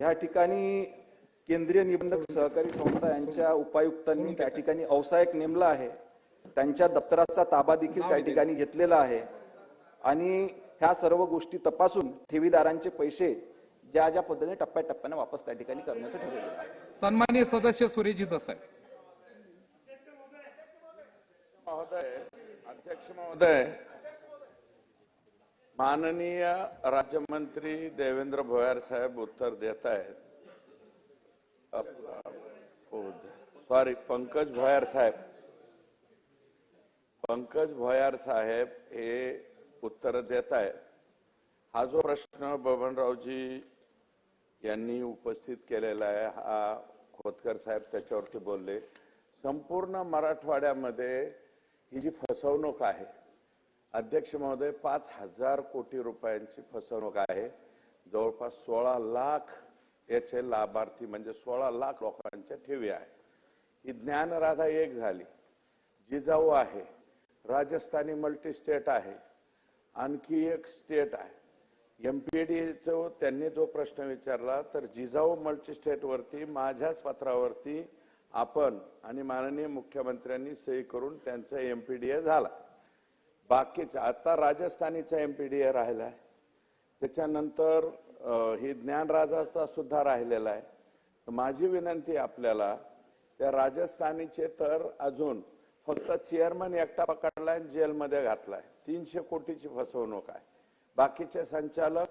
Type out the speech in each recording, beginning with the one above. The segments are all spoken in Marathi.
ह्या ठिकाणी केंद्रीय निबंधक सहकारी संस्था यांच्या उपायुक्तांनी त्या ठिकाणी औसायक नेमला आहे. त्यांच्या दप्तराचा ताबा देखील त्या ठिकाणी घेतलेला आहे. आणि ह्या सर्व गोष्टी तपासून ठेवीदारांचे पैसे ज्या ज्या पद्धतीने टप्प्याटप्प्याने वापस त्या ठिकाणी करण्याचं ठरवलेलं आहे. सन्माननीय सदस्य सूर्यजी देसाई महोदय अध्यक्ष महोदय माननीय राज्यमंत्री देवेंद्र भोयार साहेब उत्तर देत आहेत. सॉरी पंकज भोयार साहेब. पंकज भोयार साहेब हे उत्तर देत आहेत. हा जो प्रश्न बबनरावजी यांनी उपस्थित केलेला आहे हा खोतकर साहेब त्याच्यावरती बोलले. संपूर्ण मराठवाड्यामध्ये ही जी फसवणूक आहे अध्यक्ष महोदय पाच हजार कोटी रुपयांची फसवणूक आहे. जवळपास सोळा लाख याचे लाभार्थी म्हणजे सोळा लाख लोकांच्या ठेवी आहे. ही ज्ञानराधा एक झाली जिजाऊ आहे राजस्थानी मल्टी स्टेट आहे आणखी एक स्टेट आहे. एम पी डीचं त्यांनी जो प्रश्न विचारला तर जिजाऊ मल्टी स्टेटवरती माझ्याच पत्रावरती आपण आणि माननीय मुख्यमंत्र्यांनी सही करून त्यांचा एम पी डी ए झाला. बाकीचं आता राजस्थानीचा एम पी डी ए राहिला आहे त्याच्यानंतर ही ज्ञानराजाचा सुद्धा राहिलेला आहे. माझी विनंती आपल्याला त्या राजस्थानीचे तर अजून फक्त चेअरमन एकटा पकडलाय आणि जेलमध्ये घातलाय. तीनशे कोटीची फसवणूक आहे. बाकीचे संचालक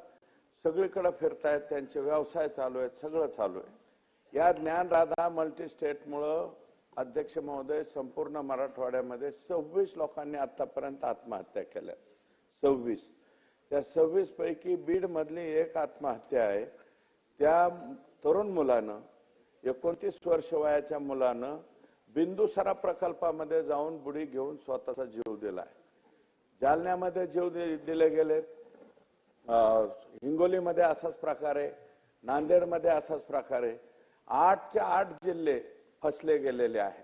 सगळीकडे फिरतायत त्यांचे व्यवसाय चालू आहेत सगळं चालू आहे. या ज्ञानराधा मल्टी स्टेटमुळं अध्यक्ष महोदय संपूर्ण मराठवाड्यामध्ये सव्वीस लोकांनी आतापर्यंत आत्महत्या केल्या. सव्वीस. त्या सव्वीस पैकी बीड मधली एक आत्महत्या आहे. त्या तरुण मुलानं एकोणतीस वर्ष वयाच्या मुलानं बिंदुसरा प्रकल्पामध्ये जाऊन बुडी घेऊन स्वतःचा जीव दिलाय. जालन्यामध्ये जीव दि- दिले गेलेत. हिंगोलीमध्ये असाच प्रकार आहे नांदेडमध्ये असाच प्रकार. आहे आठच्या आठ जिल्हे फसले गेलेले आहे.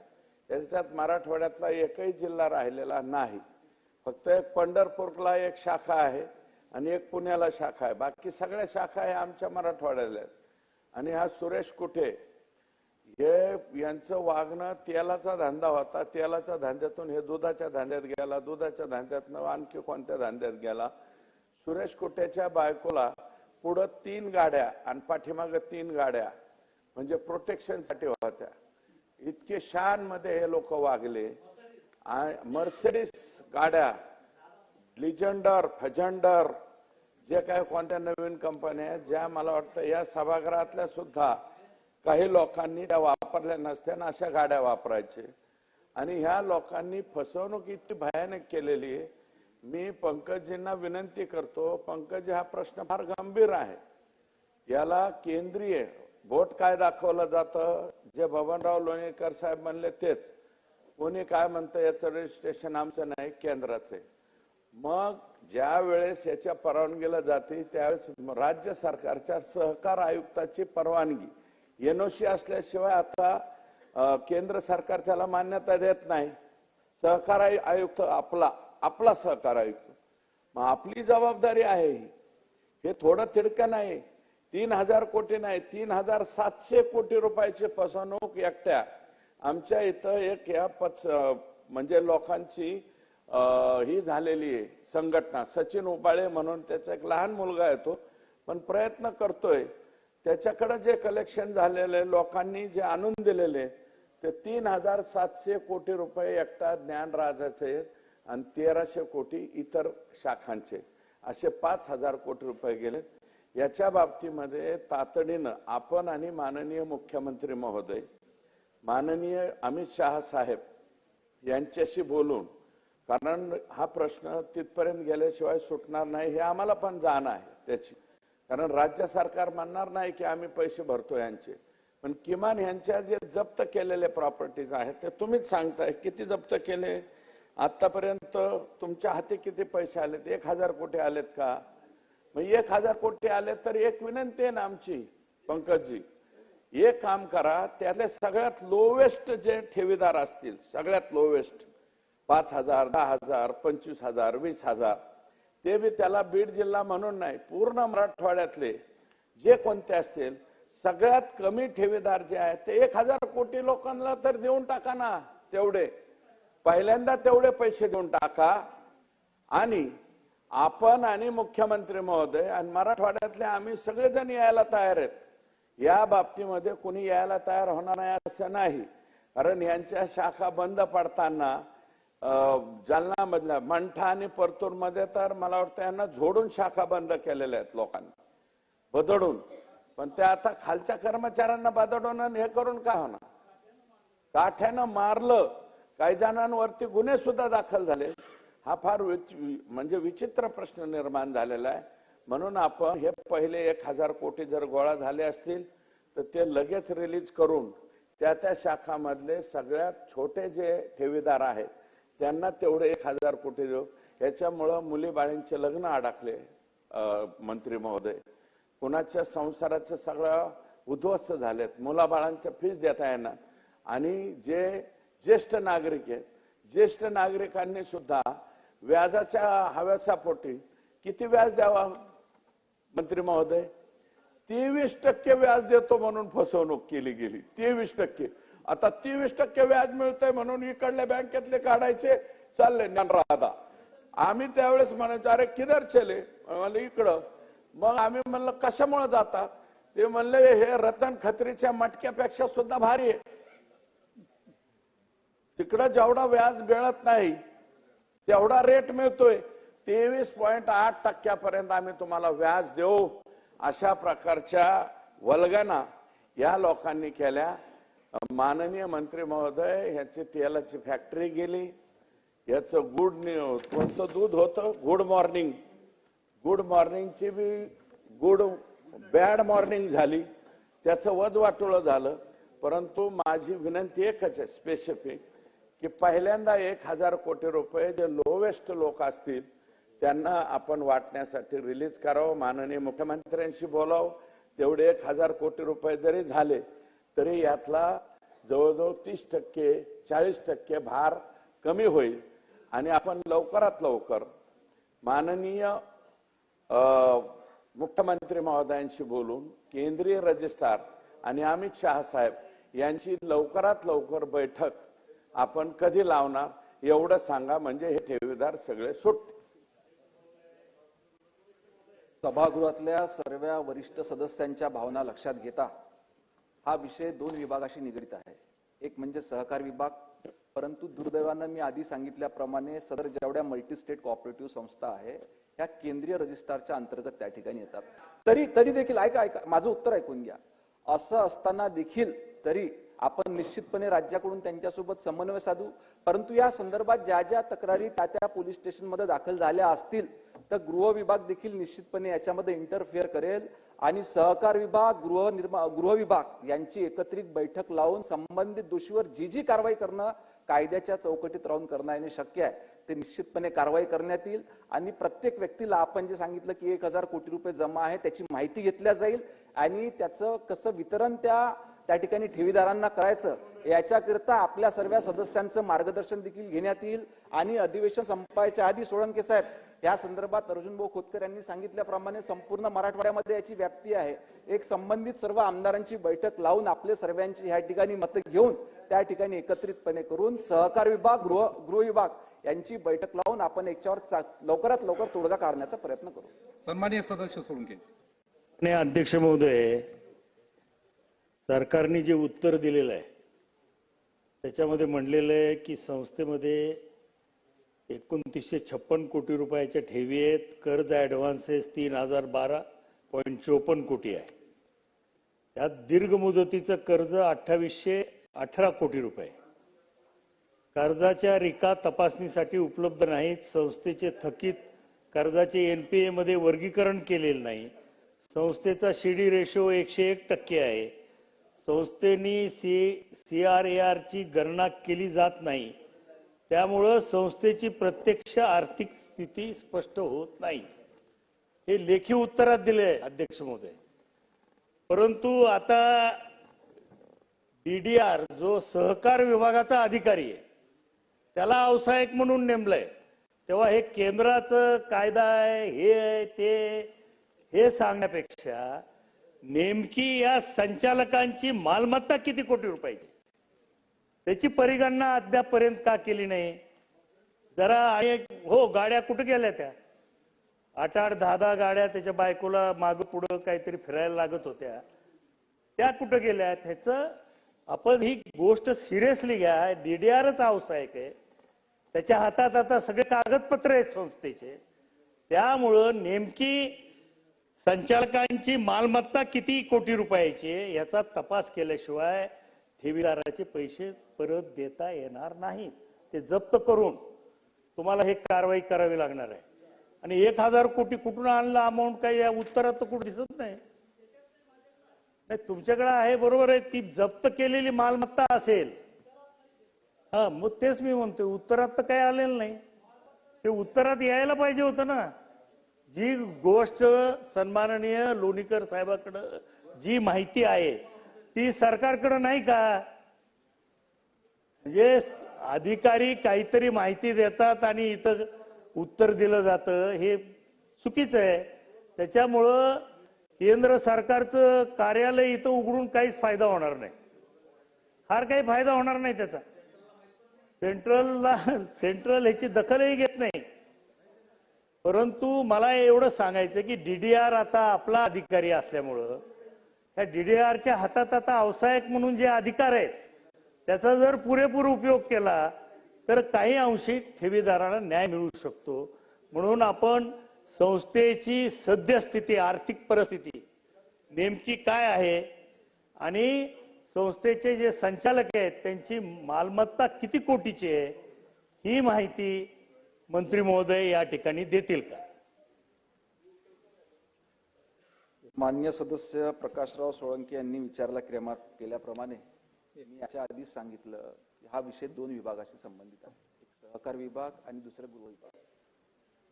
त्याच्यात मराठवाड्यातला एकही जिल्हा राहिलेला नाही. फक्त एक पंढरपूरला एक शाखा आहे आणि एक पुण्याला शाखा आहे. बाकी सगळ्या शाखा ह्या आमच्या मराठवाड्याला आहेत. आणि हा सुरेश कुठे? हे यांचं वागणं तेलाचा धंदा होता. तेलाच्या धंद्यातून हे दुधाच्या धंद्यात गेला. दुधाच्या धंद्यातनं आणखी कोणत्या धंद्यात गेला? सुरेश कुटेच्या बायकोला पुढं तीन गाड्या आणि पाठीमागं तीन गाड्या म्हणजे प्रोटेक्शनसाठी होत्या. इतके शानमध्ये हे लोक वागले. मर्सिडीज गाड्या लिजंडर फजंडर जे काही कोणत्या नवीन कंपन्या आहेत ज्या मला वाटतं या सभागृहातल्या सुद्धा काही लोकांनी त्या वापरल्या नसत्या ना अशा गाड्या वापरायचे. आणि ह्या लोकांनी फसवणूक इतकी भयानक केलेली आहे. मी पंकजींना विनंती करतो पंकज हा प्रश्न फार गंभीर आहे. याला केंद्रीय बोट काय दाखवलं जातं? जे बबनराव लोणीकर साहेब म्हणले तेच. कोणी काय म्हणतं याचं रजिस्ट्रेशन आमचं नाही केंद्राचं आहे. मग ज्या वेळेस याच्या परवानगीला जाते त्यावेळेस राज्य सरकारच्या सहकार आयुक्ताची परवानगी. एनओसी असल्याशिवाय आता केंद्र सरकार त्याला मान्यता देत नाही. सहकार आयु- आयुक्त आपला आपला सहकार आयुक्त. मग आपली जबाबदारी आहे हे. थोडं तिडकं नाही. तीन हजार कोटी नाही तीन हजार सातशे कोटी रुपयाची फसवणूक एकट्या. आमच्या इथं एक या पच म्हणजे लोकांची ही झालेली आहे संघटना. सचिन उबाळे म्हणून त्याचा एक लहान मुलगा येतो पण प्रयत्न करतोय. त्याच्याकडे जे कलेक्शन झालेले लोकांनी जे आणून दिलेले ते तीन हजार सातशे कोटी रुपये एकटा ज्ञानराजाचे आणि तेराशे कोटी इतर शाखांचे असे पाच हजार कोटी रुपये गेले याच्या बाबतीमध्ये तातडीनं आपण आणि माननीय मुख्यमंत्री महोदय माननीय अमित शहा साहेब यांच्याशी बोलून कारण हा प्रश्न तिथपर्यंत गेल्याशिवाय सुटणार नाही हे आम्हाला पण जाण आहे त्याची. कारण राज्य सरकार म्हणणार नाही की आम्ही पैसे भरतो यांचे. पण किमान यांच्या जे जप्त केलेले प्रॉपर्टीज आहेत ते तुम्हीच सांगताय. किती जप्त केले? आतापर्यंत तुमच्या हाती किती पैसे आलेत? एक हजार कोटी आलेत का? मग एक हजार कोटी आले तर एक विनंती आहे ना आमची पंकजजी. एक काम करा त्यातले सगळ्यात लोवेस्ट जे ठेवीदार असतील सगळ्यात लोवेस्ट पाच हजार दहा हजार पंचवीस हजार वीस हजार ते बी त्याला बीड जिल्हा म्हणून नाही पूर्ण मराठवाड्यातले जे कोणते असतील सगळ्यात कमी ठेवीदार जे आहेत ते एक हजार कोटी लोकांना तर देऊन टाका ना तेवढे. पहिल्यांदा तेवढे पैसे देऊन टाका. आणि आपण आणि मुख्यमंत्री महोदय आणि मराठवाड्यातले आम्ही सगळेजण यायला तयार आहेत. या बाबतीमध्ये कुणी यायला तयार होणार नाही असं नाही. कारण यांच्या शाखा बंद पडताना जालनामधल्या मंठा आणि परतूरमध्ये तर मला वाटतं यांना झोडून शाखा बंद केलेल्या आहेत लोकांनी. बदडून. पण ते आता खालच्या कर्मचाऱ्यांना बदडून आणि हे करून काय होणार? काठ्यानं मारलं काही जणांवरती गुन्हे सुद्धा दाखल झाले. हा फार विच- म्हणजे विचित्र प्रश्न निर्माण झालेला आहे. म्हणून आपण हे पहिले एक हजार कोटी जर गोळा झाले असतील तर ते लगेच रिलीज करून त्या त्या शाखामधले सगळ्यात छोटे जे ठेवीदार आहेत त्यांना तेवढे एक हजार कोटी देऊ. याच्यामुळं मुलीबाळींचे लग्न अडकले मंत्री महोदय. कुणाच्या संसाराचं सगळं उद्ध्वस्त झालेत मुलाबाळांच्या फीस देता येणार. आणि जे ज्येष्ठ नागरिक आहेत ज्येष्ठ नागरिकांनी सुद्धा व्याजाच्या हव्यासापोटी किती व्याज द्यावा मंत्री महोदय? तेवीस टक्के व्याज देतो म्हणून फसवणूक केली गेली. तेवीस टक्के. आता तेवीस टक्के व्याज मिळतंय म्हणून इकडल्या बँकेतले काढायचे चालले राधा. आम्ही त्यावेळेस म्हणायचो अरे किधर चले? म्हणलं इकडं. मग आम्ही म्हणलं कशामुळे जाता? ते म्हणले हे रतन खत्रीच्या मटक्यापेक्षा सुद्धा भारी आहे. तिकडं जेवढा व्याज मिळत नाही तेवढा रेट मिळतोय. तेवीस पॉईंट आठ टक्क्यापर्यंत आम्ही तुम्हाला व्याज देऊ. अशा प्रकारच्या वल्गना या लोकांनी केल्या. माननीय मंत्री महोदय ह्याची तेलाची फॅक्टरी गेली. याचं गुड नि- कोणतं दूध होतं? गुड मॉर्निंग गुड मॉर्निंगची बी गुड बॅड मॉर्निंग झाली. त्याचं वज वाटोळं झालं. परंतु माझी विनंती एकच आहे स्पेसिफिक की पहिल्यांदा एक हजार कोटी रुपये जे लोवेस्ट लोक असतील त्यांना आपण वाटण्यासाठी रिलीज करावं माननीय मुख्यमंत्र्यांशी बोलावं. तेवढे एक हजार कोटी रुपये जरी झाले तरी यातला जवळजवळ तीस टक्के चाळीस टक्के भार कमी होईल. आणि आपण लवकरात लवकर माननीय मुख्यमंत्री महोदयांशी बोलून केंद्रीय रजिस्ट्रार आणि अमित शहा साहेब यांची लवकरात लवकर बैठक आपण कधी लावणार एवढं सांगा म्हणजे हे ठेवीदार सगळे सुटते सभागृहातल्या सर्व वरिष्ठ सदस्यांच्या भावना लक्षात घेता हा विषय दोन विभागाशी निगडीत आहे. एक म्हणजे सहकार विभाग परंतु दुर्दैवानं मी आधी सांगितल्याप्रमाणे सदर जेवढ्या मल्टी स्टेट कॉपरेटिव्ह संस्था आहे ह्या केंद्रीय रजिस्ट्रारच्या अंतर्गत त्या ठिकाणी येतात. तरी तरी देखील ऐका ऐका माझं उत्तर ऐकून घ्या. असं असताना देखील तरी आपण निश्चितपणे राज्याकडून त्यांच्यासोबत समन्वय साधू. परंतु या संदर्भात ज्या ज्या तक्रारी त्या त्या पोलीस स्टेशनमध्ये दाखल झाल्या असतील तर गृह विभाग देखील निश्चितपणे याच्यामध्ये इंटरफेअर करेल. आणि सहकार विभाग गृहनिर्मा गृह विभाग यांची एकत्रित बैठक लावून संबंधित दोषीवर जी जी कारवाई करणं कायद्याच्या चौकटीत राहून करणं येणे शक्य आहे. ते निश्चितपणे कारवाई करण्यात येईल. आणि प्रत्येक व्यक्तीला आपण जे सांगितलं की एक हजार कोटी रुपये जमा आहे त्याची माहिती घेतल्या जाईल. आणि त्याचं कसं वितरण त्या त्या ठिकाणी ठेवीदारांना करायचं याच्याकरिता आपल्या सर्व सदस्यांचं मार्गदर्शन देखील घेण्यात येईल. आणि अधिवेशन संपायच्या आधी सोळंके साहेब या संदर्भात अर्जुनभाऊ खोतकर यांनी सांगितल्याप्रमाणे संपूर्ण मराठवाड्यामध्ये याची व्याप्ती आहे. एक संबंधित सर्व आमदारांची बैठक लावून आपले सर्वांची ह्या ठिकाणी मतं घेऊन त्या ठिकाणी एकत्रितपणे करून सहकार विभाग गृह गृह विभाग यांची बैठक लावून आपण याच्यावर लवकरात लवकर तोडगा काढण्याचा प्रयत्न करू. सन्माननीय सदस्य सोडून ने अध्यक्ष महोदय सरकारने जे उत्तर दिलेलं आहे त्याच्यामध्ये म्हणलेलं आहे की संस्थेमध्ये एकोणतीसशे छप्पन कोटी रुपयाच्या ठेवी आहेत. कर्ज ॲडव्हान्सेस तीन हजार बारा पॉईंट चोपन्न कोटी आहे. त्यात दीर्घ मुदतीचं कर्ज अठ्ठावीसशे अठरा कोटी रुपये. कर्जाच्या रिका तपासणीसाठी उपलब्ध नाहीत. संस्थेचे थकीत कर्जाचे एन पी एमध्ये वर्गीकरण केलेलं नाही. संस्थेचा शिडी रेशो एकशे एक टक्के आहे. संस्थेनी सी सी आर ए आरची गणना केली जात नाही. त्यामुळं संस्थेची प्रत्यक्ष आर्थिक स्थिती स्पष्ट होत नाही. हे लेखी उत्तरात दिले आहे, अध्यक्ष महोदय. परंतु आता डी डी आर जो सहकार विभागाचा अधिकारी आहे त्याला अवसायक म्हणून नेमलंय. तेव्हा हे केंद्राचं कायदा आहे हे आहे ते हे सांगण्यापेक्षा नेमकी या संचालकांची मालमत्ता किती कोटी रुपयाची त्याची परिगणना अद्यापपर्यंत का केली नाही? जरा आणि हो गाड्या कुठे गेल्या त्या? आठ आठ दहा दहा गाड्या त्याच्या बायकोला माग पुढं काहीतरी फिरायला लागत होत्या. त्या कुठं गेल्या? ह्याच आपण ही गोष्ट सिरियसली घ्या. डीडीआरच व्यावसायिक आहे त्याच्या हातात आता सगळे कागदपत्र आहेत संस्थेचे. त्यामुळं नेमकी संचालकांची मालमत्ता किती कोटी रुपयाची आहे याचा तपास केल्याशिवाय ठेवीदाराचे पैसे परत देता येणार नाहीत. ते जप्त करून तुम्हाला हे कारवाई करावी लागणार आहे. आणि एक हजार कोटी कुठून आणलं अमाऊंट काही या उत्तरात तर कुठं दिसत नाही. नाही तुमच्याकडे आहे बरोबर आहे. ती जप्त केलेली मालमत्ता असेल. हा मग तेच मी म्हणतोय उत्तरात तर काही आलेलं नाही. ते उत्तरात यायला पाहिजे होतं ना. जी गोष्ट सन्माननीय लोणीकर साहेबाकडं जी माहिती आहे ती सरकारकडं नाही का? म्हणजे अधिकारी काहीतरी माहिती देतात आणि इथं उत्तर दिलं जातं हे चुकीचं आहे. त्याच्यामुळं केंद्र सरकारचं कार्यालय इथं उघडून काहीच फायदा होणार नाही. फार काही फायदा होणार नाही त्याचा. सेंट्रलला सेंट्रल ह्याची दखलही घेत नाही. परंतु मला एवढं सांगायचं की डीडीआर आता आपला अधिकारी असल्यामुळं त्या डीडीआरच्या हातात आता व्यावसायिक म्हणून जे अधिकार आहेत त्याचा जर पुरेपूर उपयोग केला तर काही अंशी ठेवीदारांना न्याय मिळू शकतो. म्हणून आपण संस्थेची सद्यस्थिती आर्थिक परिस्थिती नेमकी काय आहे आणि संस्थेचे जे संचालक आहेत त्यांची मालमत्ता किती कोटीची आहे ही माहिती मंत्री महोदय या ठिकाणी देतील का? मान्य सदस्य प्रकाशराव सोळंके यांनी विचारला क्रमा केल्याप्रमाणे मी याच्या आधीच सांगितलं की हा विषय दोन विभागाशी संबंधित आहे. एक सहकार विभाग आणि दुसरं गृह विभाग.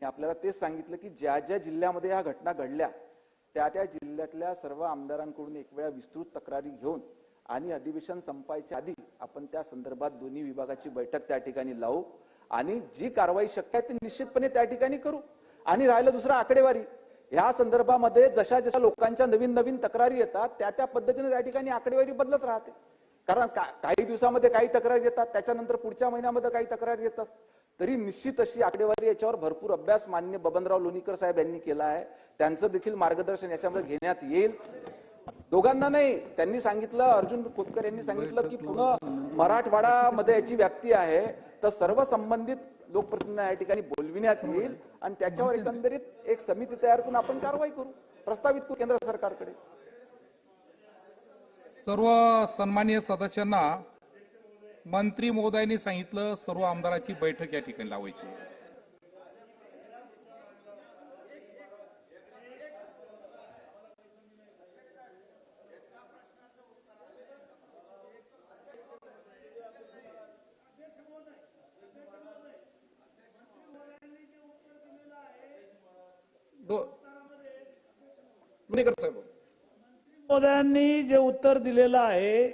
मी आपल्याला तेच सांगितलं की ज्या ज्या जिल्ह्यामध्ये ह्या घटना घडल्या त्या त्या जिल्ह्यातल्या सर्व आमदारांकडून एक वेळा विस्तृत तक्रारी घेऊन आणि अधिवेशन संपायच्या आधी आपण त्या संदर्भात दोन्ही विभागाची बैठक त्या ठिकाणी लावू. आणि जी कारवाई शक्य आहे ती निश्चितपणे त्या ठिकाणी करू. आणि राहिलं दुसरं आकडेवारी. ह्या संदर्भामध्ये जशा जशा लोकांच्या नवीन नवीन तक्रारी येतात त्या त्या पद्धतीने त्या ठिकाणी आकडेवारी बदलत राहते. कारण का- काही दिवसामध्ये काही तक्रारी येतात त्याच्यानंतर पुढच्या महिन्यामध्ये काही तक्रारी येतात. तरी निश्चित अशी आकडेवारी याच्यावर भरपूर अभ्यास मान्य बबनराव लोणीकर साहेब यांनी केला आहे. त्यांचं देखील मार्गदर्शन याच्यामध्ये घेण्यात येईल. दोघांना नाही त्यांनी सांगितलं अर्जुन खोतकर यांनी सांगितलं की पुन्हा मराठवाडामध्ये याची व्याप्ती आहे तर सर्व संबंधित लोकप्रतिनिधी या ठिकाणी बोलविण्यात येईल आणि त्याच्यावर एकंदरीत एक समिती तयार करून आपण कारवाई करू प्रस्तावित करू केंद्र सरकारकडे. सर्व सन्मान्य सदस्यांना मंत्री महोदयांनी सांगितलं सर्व आमदाराची बैठक या ठिकाणी लावायची दो- लोणीकर साहेब मोदयांनी जे उत्तर दिलेलं आहे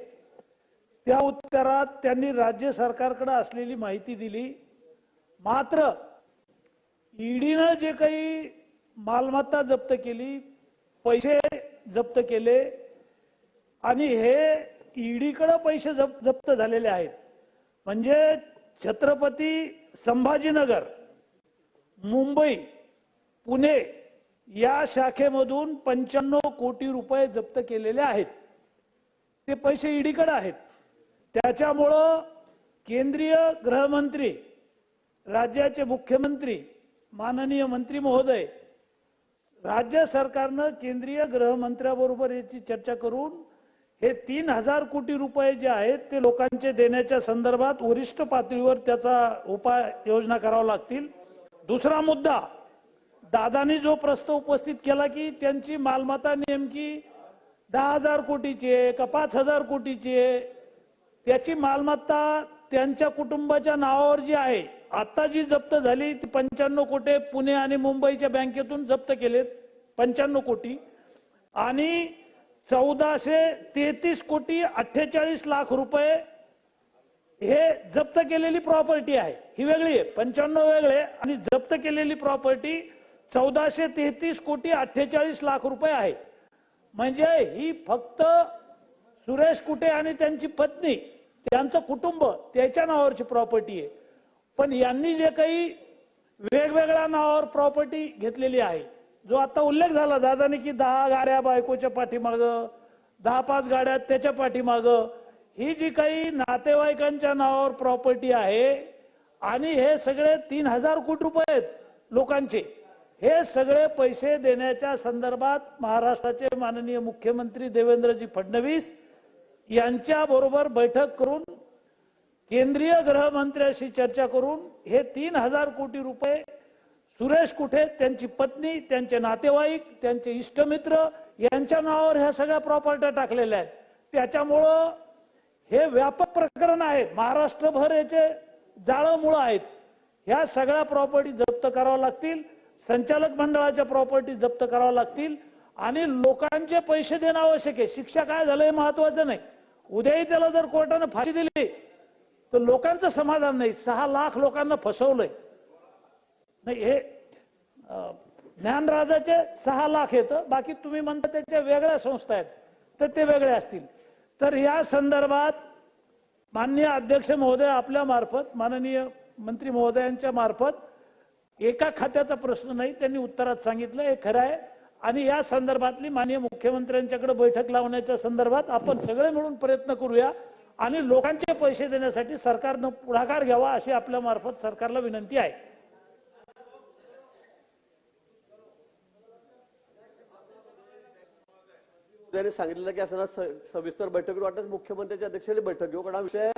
त्या उत्तरात त्यांनी राज्य सरकारकडे असलेली माहिती दिली. मात्र ईडीनं जे काही मालमत्ता जप्त केली पैसे जप्त केले आणि हे ईडीकडे पैसे जप जप्त झालेले आहेत. म्हणजे छत्रपती संभाजीनगर मुंबई पुणे या शाखेमधून पंच्याण्णव कोटी रुपये जप्त केलेले आहेत. ते पैसे ईडीकडे आहेत. त्याच्यामुळं केंद्रीय गृहमंत्री राज्याचे मुख्यमंत्री माननीय मंत्री महोदय राज्य सरकारनं केंद्रीय गृहमंत्र्याबरोबर याची चर्चा करून हे तीन हजार कोटी रुपये जे आहेत ते लोकांचे देण्याच्या संदर्भात वरिष्ठ पातळीवर त्याचा उपाय योजना करावा लागतील. दुसरा मुद्दा दादानी जो प्रस्ताव उपस्थित केला की त्यांची मालमत्ता नेमकी दहा हजार कोटीची आहे का पाच हजार कोटीची आहे त्याची मालमत्ता त्यांच्या कुटुंबाच्या नावावर जी आहे आता जी जप्त झाली ती पंच्याण्णव कोटी पुणे आणि मुंबईच्या बँकेतून जप्त केलेत पंच्याण्णव कोटी. आणि चौदाशे तेहतीस कोटी अठ्ठेचाळीस लाख रुपये हे जप्त केलेली प्रॉपर्टी आहे. ही वेगळी आहे पंच्याण्णव वेगळे आणि जप्त केलेली प्रॉपर्टी चौदाशे तेहतीस कोटी अठ्ठेचाळीस लाख रुपये आहे. म्हणजे ही फक्त सुरेश कुटे आणि त्यांची पत्नी त्यांचं कुटुंब त्याच्या नावावरची प्रॉपर्टी आहे. पण यांनी जे काही वेगवेगळ्या नावावर प्रॉपर्टी घेतलेली आहे जो आता उल्लेख झाला दादाने की दहा गाड्या बायकोच्या पाठीमागं दहा पाच गाड्या त्याच्या पाठीमागं ही जी काही नातेवाईकांच्या नावावर प्रॉपर्टी आहे आणि हे सगळे तीन हजार कोटी रुपये आहेत लोकांचे. हे सगळे पैसे देण्याच्या संदर्भात महाराष्ट्राचे माननीय मुख्यमंत्री देवेंद्रजी फडणवीस यांच्या बरोबर बैठक करून केंद्रीय गृहमंत्र्याशी चर्चा करून हे तीन हजार कोटी रुपये सुरेश कुठे त्यांची पत्नी त्यांचे नातेवाईक त्यांचे इष्टमित्र यांच्या नावावर ह्या सगळ्या प्रॉपर्ट्या टाकलेल्या आहेत. त्याच्यामुळं हे व्यापक प्रकरण आहे. महाराष्ट्रभर याचे जाळं मुळं आहेत. ह्या सगळ्या प्रॉपर्टी जप्त कराव्या लागतील. संचालक मंडळाच्या प्रॉपर्टी जप्त कराव्या लागतील आणि लोकांचे पैसे देणं आवश्यक आहे. शिक्षा काय झालं हे महत्वाचं नाही. उद्याही त्याला जर कोर्टानं फाशी दिली तर लोकांचं समाधान नाही. सहा लाख लोकांना फसवलंय. नाही हे ज्ञानराजाचे सहा लाख येतं. बाकी तुम्ही म्हणता त्याच्या वेगळ्या संस्था आहेत तर ते वेगळे असतील. तर या संदर्भात माननीय अध्यक्ष महोदय आपल्या मार्फत माननीय मंत्री महोदयांच्या मार्फत एका खात्याचा प्रश्न नाही त्यांनी उत्तरात सांगितलं हे खरं आहे. आणि या संदर्भातली माननीय मुख्यमंत्र्यांच्याकडे बैठक लावण्याच्या संदर्भात आपण सगळे मिळून प्रयत्न करूया आणि लोकांचे पैसे देण्यासाठी सरकारनं पुढाकार घ्यावा अशी आपल्या मार्फत सरकारला विनंती आहे. सांगितलं की असं सविस्तर बैठक वाटत मुख्यमंत्र्यांच्या अध्यक्षाने बैठक घेऊ. कारण हा विषय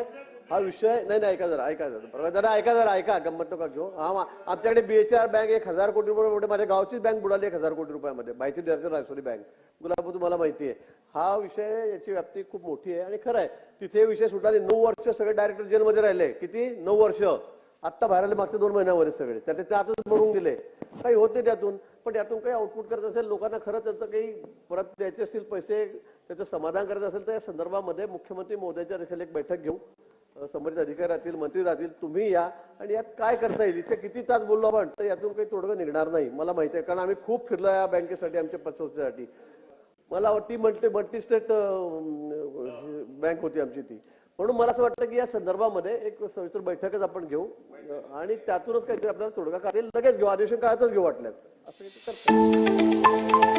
हा विषय नाही नाही ऐका जरा ऐका जरा जरा ऐका जरा ऐका गंमत नका घेऊ. हा बी आमच्याकडे बीएचआर बँक एक हजार कोटी रुपये मोठे माझ्या गावचीच बँक बुडाली एक हजार कोटी रुपयामध्ये माहिती डायरेक्टर रायसोनी बँक गुलाब तुम्हाला माहिती आहे. हा विषय याची व्याप्ती खूप मोठी आहे आणि खरं आहे तिथे विषय सुटाले नऊ वर्ष सगळे डायरेक्टर जेलमध्ये राहिले. किती? नऊ वर्ष. आत्ता बाहेर आले मागच्या दोन महिन्यामध्ये सगळे. त्याने ते आताच मरून गेले काही होत नाही त्यातून पण त्यातून काही आउटपुट करत असेल लोकांना खरं त्याचं काही परत द्यायचे असतील पैसे त्याचं समाधान करत असेल तर या संदर्भामध्ये मुख्यमंत्री महोदयाच्या देखील एक बैठक घेऊ. संबंधित अधिकारी राहतील मंत्री राहतील तुम्ही या आणि यात काय करता येईल? इथे किती तास बोललो आपण तर यातून काही तोडगं निघणार नाही मला माहिती आहे. कारण आम्ही खूप फिरलो या बँकेसाठी आमच्या पतसंस्थेसाठी. मला वाटते मल्टी मल्टी स्टेट बँक होती आमची ती. म्हणून मला असं वाटतं की या संदर्भामध्ये एक सविस्तर बैठकच आपण घेऊ आणि त्यातूनच काहीतरी आपल्याला तोडगा काढेल लगेच घेऊ अधिवेशन काळातच घेऊ वाटल्यास. असं